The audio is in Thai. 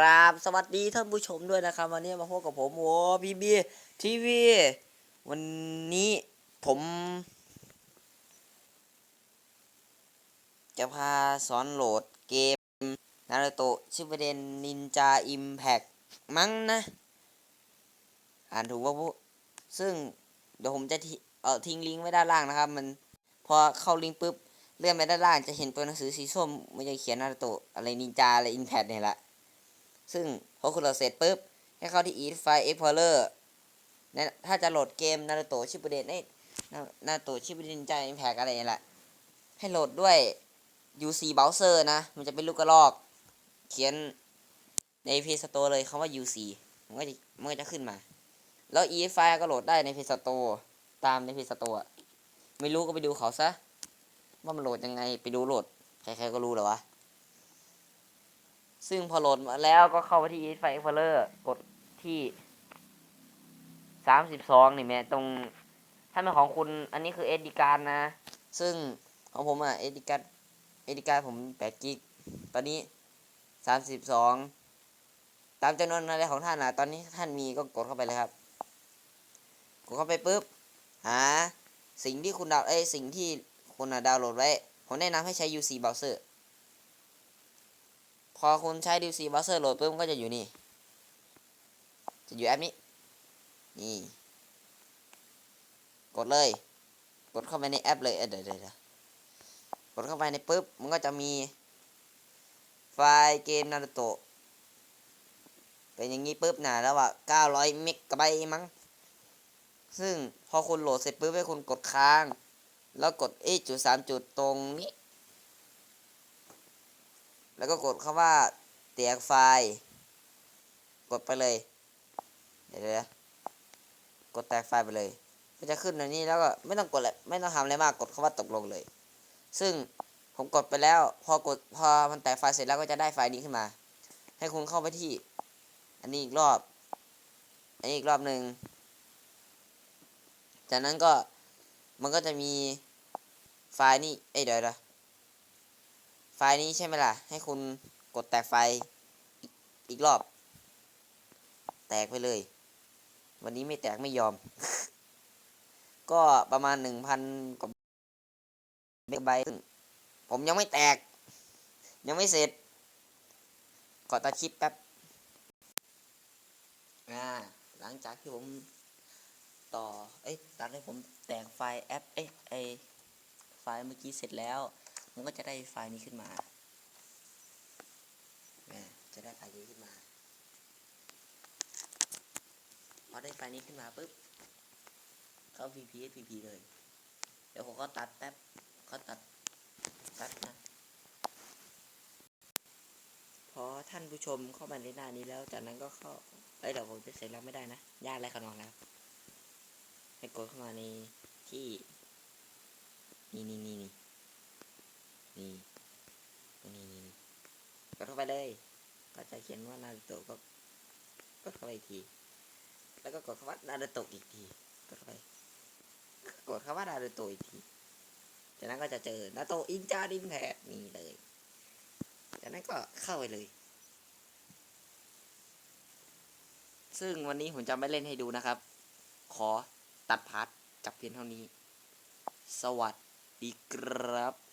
ครับ สวัสดีท่านผู้ชมด้วยนะครับ วันนี้มาพบกับผมโอ้พีบีทีวีวันนี้ผม จะพาสอนโหลดเกมนารูโตะชิบเด็นนินจาอิมแพกมั้งนะ อ่านถูกว่าผู้ซึ่งเดี๋ยวผมจะทิเออทิ้งลิงก์ไว้ด้านล่างนะครับ มันพอเข้าลิงก์ปุ๊บเลื่อนไปด้านล่างจะเห็นตัวหนังสือสีส้มมันจะเขียนนารูโตะอะไรนินจาอะไรอินแพดเนี่ยแหละ ซึ่งพอคุณโหลดเสร็จปุ๊บ ให้เข้าที่ Eat File Explorer นะถ้าจะโหลดเกมนารูโตชิบุเดนเอ้นารูโตชิบุเดนนินจแพกอะไรเนี่ยแหละ ให้โหลดด้วย UC Browser นะ มันจะเป็นลูกกระลอก เขียนใน Play Store เลยคำว่า UC มันก็จะมันก็จะขึ้นมา แล้ว Eat File ก็โหลดได้ใน Play Store ตามใน Play Store ไม่รู้ก็ไปดูเขาซะ ว่ามันโหลดยังไงไปดูโหลด ใครๆก็รู้แหรอวะ ซึ่งพอโหลดมาแล้วก็เข้าไปที่ Eat File Explorer กดที่สามสิบสองนี่แม่ตรง ถ้าเป็นของคุณอันนี้คือเอดิการนะ ซึ่งของผมอะเอดิการเอดิการผมแปดกิก ตอนนี้สามสิบสองตามจำนวนอะไรของท่านนะตอนนี้ท่านมีก็กดเข้าไปเลยครับ กดเข้าไปปุ๊บ หา สิ่งที่คุณดาวน์เอ้สิ่งที่คุณอะดาวน์โหลดไว้ ผมแนะนำให้ใช้ UC Browser พอคุณใช้ UC Browser โหลดปุ๊บมันก็จะอยู่นี่ จะอยู่แอปนี้ นี่ กดเลย กดเข้าไปในแอปเลยเดี๋ยวเดี๋ยวกดเข้าไปในปุ๊บ มันก็จะมี ไฟล์เกมนารูโตะ เป็นอย่างนี้ปุ๊บนะแล้วว่า 900 เมกะไบต์มั้ง ซึ่งพอคุณโหลดเสร็จปุ๊บให้คุณกดค้าง แล้วกดเอจุดสามจุดตรงนี้ แล้วก็กดคำว่าแตกไฟล์ กดไปเลย เดี๋ยวนะกดแตกไฟล์ไปเลยก็จะขึ้นในนี้แล้วก็ไม่ต้องกดอะไรไม่ต้องทำอะไรมาก กดคำว่าตกลงเลย ซึ่งผมกดไปแล้ว พอกดพอมันแตกไฟล์เสร็จแล้วก็จะได้ไฟล์นี้ขึ้นมา ให้คุณเข้าไปที่ อันนี้อีกรอบ อันนี้อีกรอบหนึ่งจากนั้นก็มันก็จะมีไฟล์นี่เอ้ยเดี๋ยวนะ ไฟล์นี้ใช่ไหมล่ะ ให้คุณกดแตกไฟอีกรอบ แตกไปเลย วันนี้ไม่แตกไม่ยอม ก็ประมาณหนึ่งพันกว่าเมกะไบต์ผมยังไม่แตก ยังไม่เสร็จขอตัดคลิปแป๊บอ่าหลังจากที่ผมต่อ เอ้ยตัดให้ผมแต่งไฟล์แอป เอ้ยไอไฟล์เมื่อกี้เสร็จแล้ว มันก็จะได้ไฟล์นี้ขึ้นมาแหมจะได้ไฟล์นี้ขึ้นมาพอได้ไฟล์นี้ขึ้นมาปุ๊บเข้า VP SPP เลย เดี๋ยวผมก็ตัดแป๊บเขาตัดตัดนะพอท่านผู้ชมเข้ามาในหน้านี้แล้วจากนั้นก็เข้าเอ้ยเดี๋ยวผมจะเสร็จแล้วไม่ได้นะยากอะไรขนาดนั้นให้กดเข้ามาในที่ นี่นี่นี่นี่ นี่นี่นี่กดเข้าไปเลยก็จะเขียนว่านารูโตะก็กดเข้าไปอีกที แล้วก็กดคำว่านารูโตะอีกทีกดเข้าไปกดคำว่านารูโตะอีกทีจากนั้นก็จะเจอนาโตะอินจาดินแพดนี่เลยจากนั้นก็เข้าไปเลย ซึ่งวันนี้ผมจะไม่เล่นให้ดูนะครับ ขอตัดพาร์ทจากเพียงเท่านี้ สวัสดีครับ